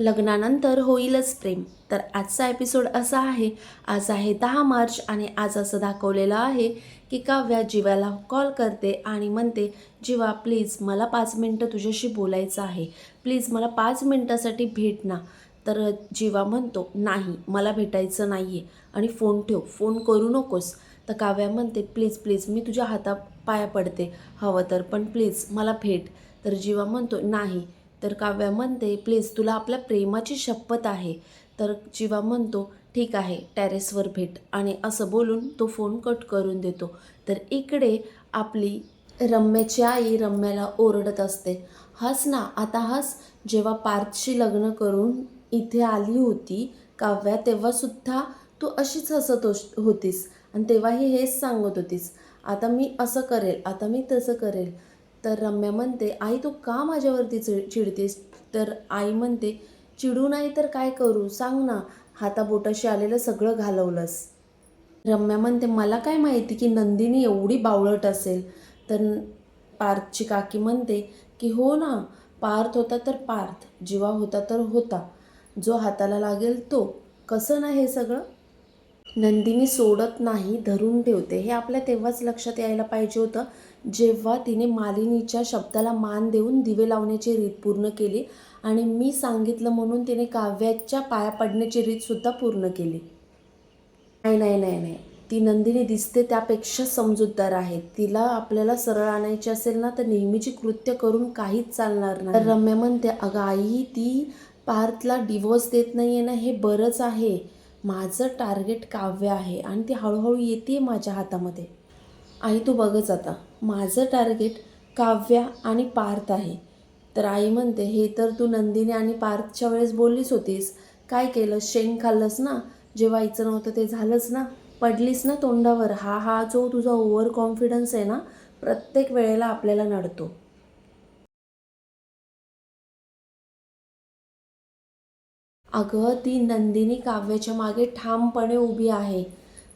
लग्नानंतर होईलच प्रेम. तर आजचा एपिसोड असा आहे आज आहे दहा मार्च आणि आज असं दाखवलेलं आहे की काव्या जीवाला कॉल करते आणि म्हणते जीवा प्लीज मला पाच मिनटं तुझ्याशी बोलायचं आहे. प्लीज मला पाच मिनटासाठी भेट ना. तर जीवा म्हणतो नाही मला भेटायचं नाही आहे आणि फोन ठेव फोन करू नकोस. तर काव्या म्हणते प्लीज प्लीज मी तुझ्या हाता पाया पडते. हवं तर पण प्लीज मला भेट. तर जीवा म्हणतो नाही तर काव्या म्हणते प्लीज तुला आपल्या प्रेमाची शपथ आहे. तर जीवा म्हणतो ठीक आहे टॅरेसवर भेट. आणि असं बोलून तो फोन कट करून देतो. तर इकडे आपली रम्याची आई रम्याला ओरडत असते हस ना आता हस. जेव्हा पार्थशी लग्न करून इथे आली होती काव्या तेव्हासुद्धा तू अशीच हसत होश- होतीस. आणि तेव्हाही हेच सांगत होतीस आता मी असं करेल आता मी तसं करेल. तर रम्या म्हणते आई तू का माझ्यावरती चिड चिडतेस? तर आई म्हणते चिडू नाही तर काय करू? सांग ना हाताबोटाशी आलेलं सगळं घालवलंस. रम्या म्हणते मला काय माहिती की नंदिनी एवढी बावळट असेल? तर पार्थची काकी म्हणते की हो ना पार्थ होता तर पार्थ जीवा होता तर होता. जो हाताला लागेल तो. कसं ना हे सगळं? नंदिनी सोडत नाही धरून ठेवते. हे आपल्या तेव्हाच लक्षात यायला पाहिजे होतं. जेव्हा तिने मालिनीच्या शब्दाला मान देऊन दिवे लावण्याची रीत पूर्ण केली आणि मी सांगितलं म्हणून तिने काव्याच्या पाया पडण्याची रीतसुद्धा पूर्ण केली. नाही नाही नाही नाही. ती नंदिनी दिसते त्यापेक्षा समजूतदार आहे. तिला आपल्याला सरळ आणायची असेल ना तर नेहमीची कृत्य करून काहीच चालणार नाही. तर रम्या म्हणते अगं आई ती पार्थला डिवोर्स देत नाही आहे ना हे बरंच आहे. माझं टार्गेट काव्य आहे आणि ती हळूहळू येते माझ्या हातामध्ये. आई तू बघच आता. माझं टार्गेट काव्या आणि पार्थ आहे. तर आई म्हणते हे तर तू नंदिनी आणि पार्थच्या वेळेस बोललीच होतीस. काय केलं शेंग खाल्लंस ना? जेवायचं नव्हतं ते झालंच ना? पडलीस ना तोंडावर? हा हा जो तुझा ओव्हर कॉन्फिडन्स आहे ना प्रत्येक वेळेला आपल्याला नडतो. अगं ती नंदिनी काव्याच्या मागे ठामपणे उभी आहे.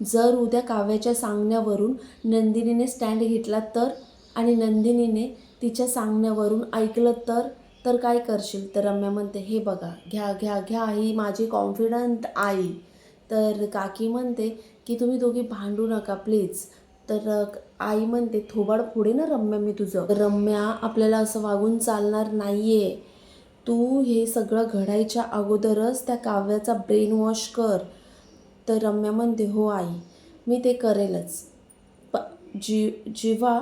जर उद्या काव्याच्या सांगण्यावरून नंदिनीने स्टँड घेतला तर? आणि नंदिनीने तिच्या सांगण्यावरून ऐकलं तर? तर काय करशील? तर रम्या म्हणते हे बघा घ्या घ्या घ्या ही माझी कॉन्फिडंट आई. तर काकी म्हणते की तुम्ही दोघी भांडू नका प्लीज तर आई म्हणते थोबाड पुढे ना रम्या मी तुझं. रम्या आपल्याला असं वागून चालणार नाही आहे तू हे सगळं घडायच्या अगोदरच त्या काव्याचा ब्रेन वॉश कर. तर रम्या म्हणते हो आई मी ते करेलच. प जी जिवा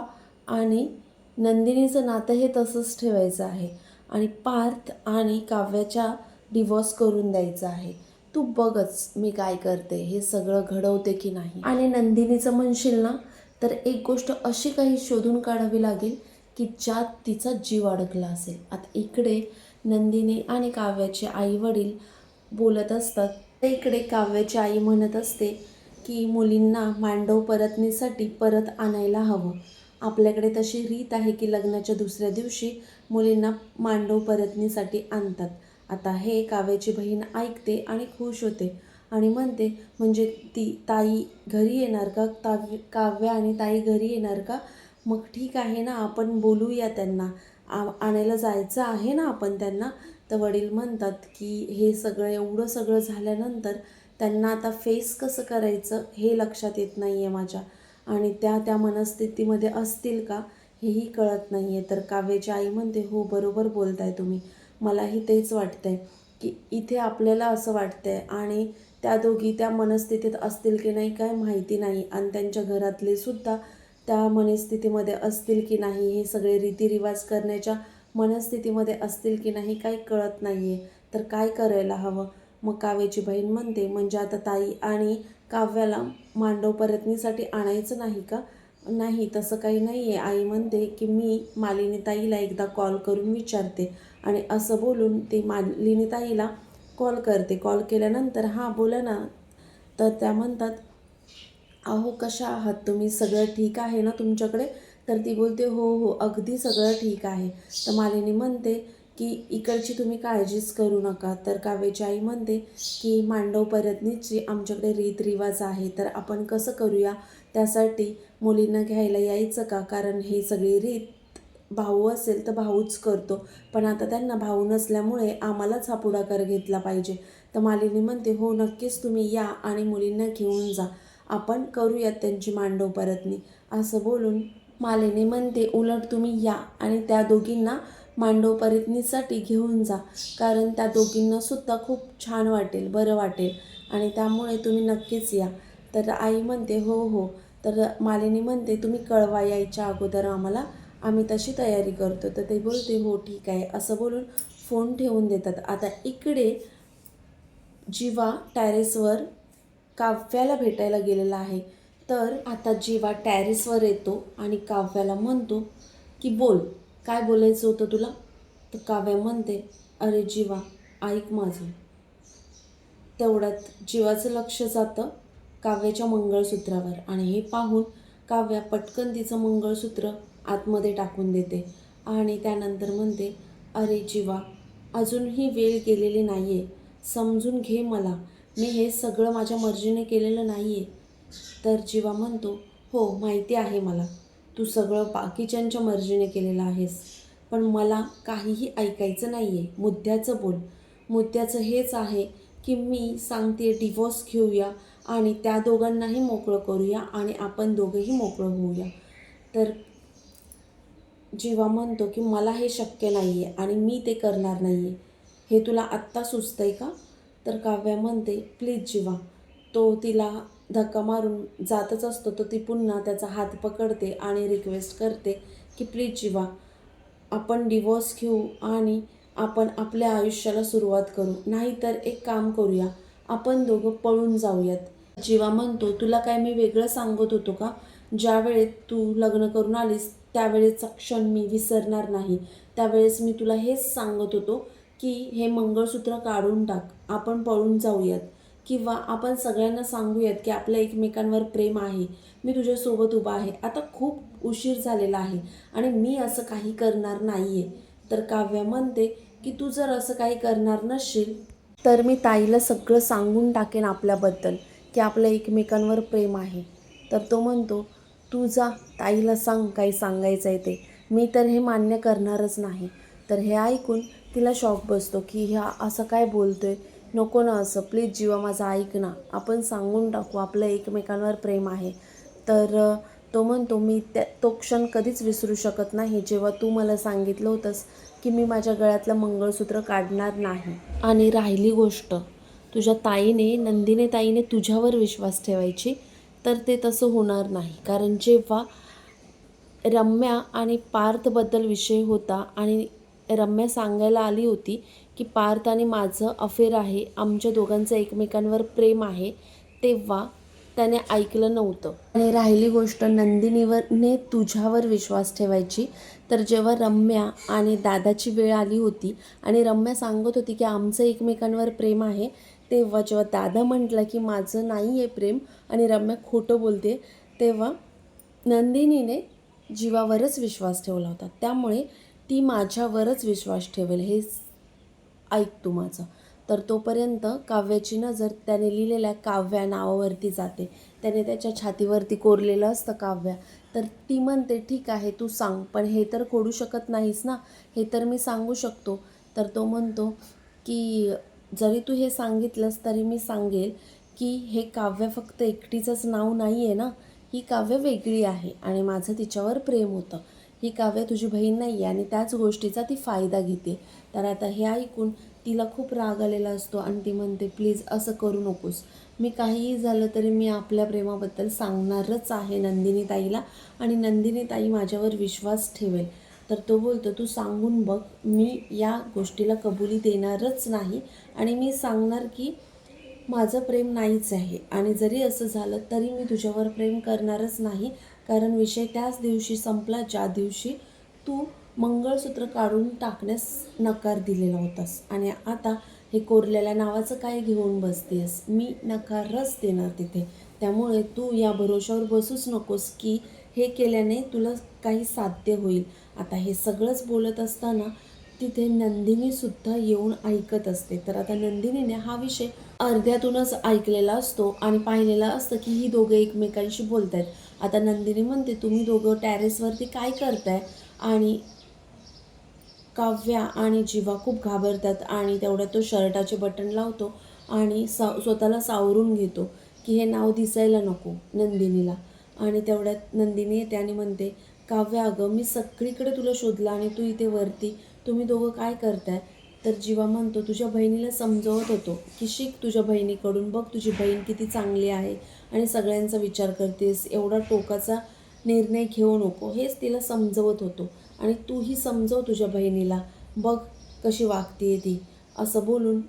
आणि नंदिनीचं नातं हे तसंच ठेवायचं आहे आणि पार्थ आणि काव्याच्या डिवॉर्स करून द्यायचं आहे. तू बघच मी काय करते हे सगळं घडवते की नाही. आणि नंदिनीचं म्हणशील ना तर एक गोष्ट अशी काही शोधून काढावी लागेल की ज्यात तिचा जीव अडकला असेल. आता इकडे नंदिनी आणि काव्याचे आई वडील बोलत असतात इकडे काव्याची आई म्हणत असते की मुलींना मांडव परतनीसाठी परत आणायला हवं. आपल्याकडे तशी रीत आहे की लग्नाच्या दुसऱ्या दिवशी मुलींना मांडव परतनीसाठी आणतात. आता हे काव्याची बहीण ऐकते आणि खुश होते आणि म्हणते म्हणजे ती ताई घरी येणार का? ताव्य काव्य आणि ताई घरी येणार का? मग ठीक आहे ना आपण बोलूया त्यांना. आ आणायला जायचं आहे ना आपण त्यांना? तर वडील म्हणतात की हे सगळं एवढं सगळं झाल्यानंतर त्यांना आता फेस कसं करायचं हे लक्षात येत नाही आहे माझ्या. आणि त्या त्या मनस्थितीमध्ये असतील का हेही कळत नाही आहे तर काव्याची आई म्हणते हो बरोबर बोलताय तुम्ही. मलाही तेच वाटतंय की इथे आपल्याला असं वाटतंय. आणि त्या दोघी त्या मनस्थितीत असतील की नाही काय माहिती नाही. आणि त्यांच्या घरातले सुद्धा त्या मनस्थितीमध्ये असतील की नाही हे सगळे रीतिरिवाज करण्याच्या मनस्थितीमध्ये असतील की नाही काही कळत नाही आहे तर काय करायला हवं? मग काव्याची बहीण म्हणते म्हणजे आता ताई आणि काव्याला मांडव परतनीसाठी आणायचं नाही का? नाही तसं काही नाही आहे आई म्हणते की मी मालिनीताईला एकदा कॉल करून विचारते आणि असं बोलून ती मालिनीताईला कॉल करते. कॉल केल्यानंतर हां बोला ना. तर त्या म्हणतात अहो कशा आहात तुम्ही? सगळं ठीक आहे ना तुमच्याकडे? तर ती बोलते हो हो अगदी सगळं ठीक आहे. तर मालिनी म्हणते की इकडची तुम्ही काळजीच करू नका. तर कावेची आई म्हणते की मांडव परतनीची आमच्याकडे रीतरिवाज आहे तर आपण कसं करूया? त्यासाठी मुलींना घ्यायला यायचं का? कारण ही सगळी रीत भाऊ असेल तर भाऊच करतो. पण आता त्यांना भाऊ नसल्यामुळे आम्हालाच हा पुढाकार घेतला पाहिजे. तर मालिनी म्हणते हो नक्कीच तुम्ही या आणि मुलींना घेऊन जा. आपण करूयात त्यांची मांडव परतनी. असं बोलून मालिनी म्हणते उलट तुम्ही या आणि त्या दोघींना मांडव परितनीसाठी घेऊन जा कारण त्या दोघींना सुद्धा खूप छान वाटेल बरं वाटेल आणि त्यामुळे तुम्ही नक्कीच या. तर आई म्हणते हो हो. तर मालिनी म्हणते तुम्ही कळवा यायच्या अगोदर आम्हाला आम्ही तशी तयारी करतो. तर ते बोलते हो ठीक आहे. असं बोलून फोन ठेवून देतात. आता इकडे जीवा टॅरेसवर काव्याला भेटायला गेलेला आहे. तर आता जीवा टॅरेसवर येतो आणि काव्याला म्हणतो की बोल काय बोलायचं होतं तुला? तर काव्या म्हणते अरे जीवा ऐक माझं. तेवढ्यात जीवाचं लक्ष जातं काव्याच्या मंगळसूत्रावर आणि हे पाहून काव्या पटकन तिचं मंगळसूत्र आतमध्ये टाकून देते आणि त्यानंतर म्हणते अरे जीवा अजूनही वेळ गेलेली नाही आहे समजून घे मला. मी हे सगळं माझ्या मर्जीने केलेलं नाही आहे तर जीवा म्हणतो हो माहिती आहे मला. तू सगळं बाकीच्यांच्या मर्जीने केलेलं आहेस. पण मला काहीही ऐकायचं नाही आहे मुद्द्याचं बोल. मुद्द्याचं हेच आहे की मी सांगते डिवोर्स घेऊया आणि त्या दोघांनाही मोकळं करूया आणि आपण दोघंही मोकळं होऊया. तर जीवा म्हणतो की मला हे शक्य नाही आहे आणि मी ते करणार नाही आहे हे तुला आत्ता सुचतं आहे का? तर काव्या म्हणते प्लीज जीवा तो तिला धक्का मारून जातच असतो तर ती पुन्हा त्याचा हात पकडते आणि रिक्वेस्ट करते की प्लीज जीवा आपण डिवोर्स घेऊ आणि आपण आपल्या आयुष्याला सुरुवात करू. नाहीतर एक काम करूया आपण दोघं पळून जाऊयात. जीवा म्हणतो तुला काय मी वेगळं सांगत होतो का? ज्या वेळेत तू लग्न करून आलीस त्यावेळेचा क्षण मी विसरणार नाही. त्यावेळेस मी तुला हेच सांगत होतो की हे मंगळसूत्र काढून टाक. आपण पळून जाऊयात. किंवा आपण सगळ्यांना सांगूयात की आपलं एकमेकांवर प्रेम आहे मी तुझ्यासोबत उभा आहे आता खूप उशीर झालेला आहे आणि मी असं काही करणार नाही आहे तर काव्या म्हणते की तू जर असं काही करणार नसशील तर मी ताईला सगळं सांगून टाकेन आपल्याबद्दल की आपलं एकमेकांवर प्रेम आहे. तर तो म्हणतो तू जा ताईला सांग काही सांगायचं आहे ते. मी तर हे मान्य करणारच नाही. तर हे ऐकून तिला शॉक बसतो की ह्या असं काय बोलतो आहे नको ना असं. प्लीज जीवा माझा ऐक ना. आपण सांगून टाकू आपलं एकमेकांवर प्रेम आहे. तर तो म्हणतो मी त्या तो क्षण कधीच विसरू शकत नाही. जेव्हा तू मला सांगितलं होतंस की मी माझ्या गळ्यातलं मंगळसूत्र काढणार नाही. आणि राहिली गोष्ट. तुझ्या ताईने नंदिने ताईने तुझ्यावर विश्वास ठेवायची तर ते तसं होणार नाही. कारण जेव्हा रम्या आणि पार्थबद्दल विषय होता आणि रम्या सांगायला आली होती की पार्थ आणि माझं अफेअर आहे आमच्या दोघांचं एकमेकांवर प्रेम आहे तेव्हा त्याने ऐकलं नव्हतं. आणि राहिली गोष्ट नंदिनीवरने तुझ्यावर विश्वास ठेवायची. तर जेव्हा रम्या आणि दादाची वेळ आली होती आणि रम्या सांगत होती की आमचं एकमेकांवर प्रेम आहे तेव्हा जेव्हा दादा म्हटलं की माझं नाही आहे प्रेम आणि रम्या खोटं बोलते तेव्हा नंदिनीने जीवावरच विश्वास ठेवला होता. त्यामुळे ती माझ्यावरच विश्वास ठेवेल हे ऐक तू माझं. तर तोपर्यंत काव्याची नजर त्याने लिहिलेल्या काव्या नावावरती जाते. त्याने त्याच्या छातीवरती कोरलेलं असतं काव्या. तर ती म्हणते ठीक आहे तू सांग. पण हे तर कोडू शकत नाहीस ना. हे तर मी सांगू शकतो. तर तो म्हणतो की जरी तू हे सांगितलंस तरी मी सांगेल की हे काव्य फक्त एकटीचंच नाव नाही आहे ना. ही काव्य वेगळी आहे आणि माझं तिच्यावर प्रेम होतं. ही काव्य तुझी बहीण नाही आहे आणि त्याच गोष्टीचा ती फायदा घेते. तर आता हे ऐकून तिला खूप राग आलेला असतो. आणि ती म्हणते प्लीज असं करू नकोस. मी काहीही झालं तरी मी आपल्या प्रेमाबद्दल सांगणारच आहे नंदिनी ताईला आणि नंदिनी ताई माझ्यावर विश्वास ठेवेल. तर तो बोलतो तू सांगून बघ मी या गोष्टीला कबुली देणारच नाही आणि मी सांगणार की माझं प्रेम नाहीच आहे. आणि जरी असं झालं तरी मी तुझ्यावर प्रेम करणारच नाही. कारण विषय त्याच दिवशी संपला ज्या दिवशी तू मंगळसूत्र काढून टाकण्यास नकार दिलेला होतास. आणि आता हे कोरलेल्या नावाचं काय घेऊन बसतेस? मी नकारच देणार तिथे. त्यामुळे तू या भरोशावर बसूच नकोस की हे केल्याने तुला काही साध्य होईल. आता हे सगळंच बोलत असताना तिथे नंदिनीसुद्धा येऊन ऐकत असते. तर आता नंदिनीने हा विषय अर्ध्यातूनच ऐकलेला असतो आणि पाहिलेला असतं की ही दोघं एकमेकांशी बोलत आहेत आता नंदिनी म्हणते तुम्ही दोघं टॅरेसवरती काय करताय? आणि काव्या आणि जीवा खूप घाबरतात आणि तेवढ्यात तो शर्टाचे बटन लावतो आणि सा स्वतःला सावरून घेतो की हे नाव दिसायला नको नंदिनीला. आणि तेवढ्यात नंदिनी येते आणि म्हणते काव्या अगं मी सगळीकडे तुला शोधला आणि तू इथे वरती. तुम्ही दोघं काय करताय? तर जीवा म्हणतो तुझ्या बहिणीला समजवत होतो की शिक तुझ्या बहिणीकडून बघ तुझी बहीण किती चांगली आहे आणि सगळ्यांचा विचार करतेस एवढा टोकाचा निर्णय घेऊ नको. हेच तिला समजवत होतो. आणि तूही समजव तुझ्या बहिणीला. बघ कशी वागते ती. असं बोलून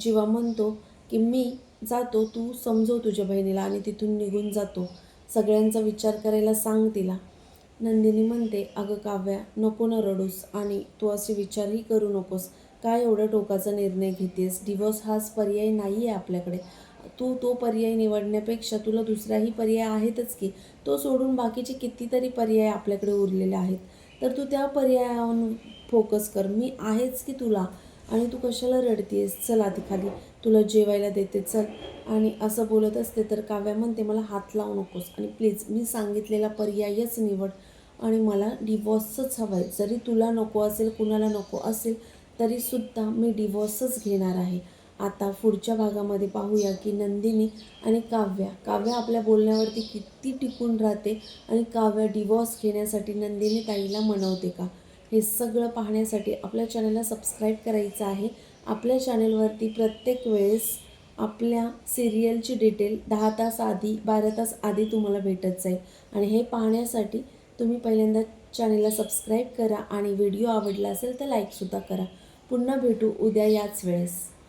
जीवा म्हणतो की मी जातो तू समजव तुझ्या बहिणीला आणि तिथून निघून जातो. सगळ्यांचा विचार करायला सांग तिला. नंदिनी म्हणते अगं काव्या नको ना रडूस आणि तू असे विचारही करू नकोस. काय एवढं टोकाचा निर्णय घेतेस? डिवोर्स हाच पर्याय नाही आहे आपल्याकडे. तू तो पर्याय निवडण्यापेक्षा तुला दुसराही पर्याय आहेतच की. तो सोडून बाकीचे कितीतरी पर्याय आपल्याकडे उरलेले आहेत. तर तू त्या पर्यायावर फोकस कर. मी आहेच की तुला. आणि तू कशाला रडतीयस? चल आधी खाली तुला जेवायला देते. चल. आणि असं बोलत असते तर काव्या म्हणते मला हात लावू नकोस. आणि प्लीज मी सांगितलेला पर्यायच निवड. आणि मला डिवॉर्सच हवं आहे जरी तुला नको असेल कुणाला नको असेल तरीसुद्धा मी डिवॉर्सच घेणार आहे. आता पुढच्या भागामध्ये पाहूया की नंदिनी आणि काव्या. काव्या आपल्या बोलण्यावरती किती टिकून राहते आणि काव्या डिवॉर्स घेण्यासाठी नंदिनी ताईला मनवते का? हे सगळं पाहण्यासाठी आपल्या चॅनलला सबस्क्राईब करायचं आहे. आपल्या चॅनलवरती प्रत्येक वेळेस आपल्या सिरियलची डिटेल दहा तास आधी बारा तास आधी तुम्हाला भेटत जाईल. आणि हे पाहण्यासाठी तुम्ही पहिल्यांदा चॅनलला सबस्क्राईब करा आणि व्हिडिओ आवडला असेल तर लाईकसुद्धा करा. पुन्हा भेटू उद्या याच वेळेस.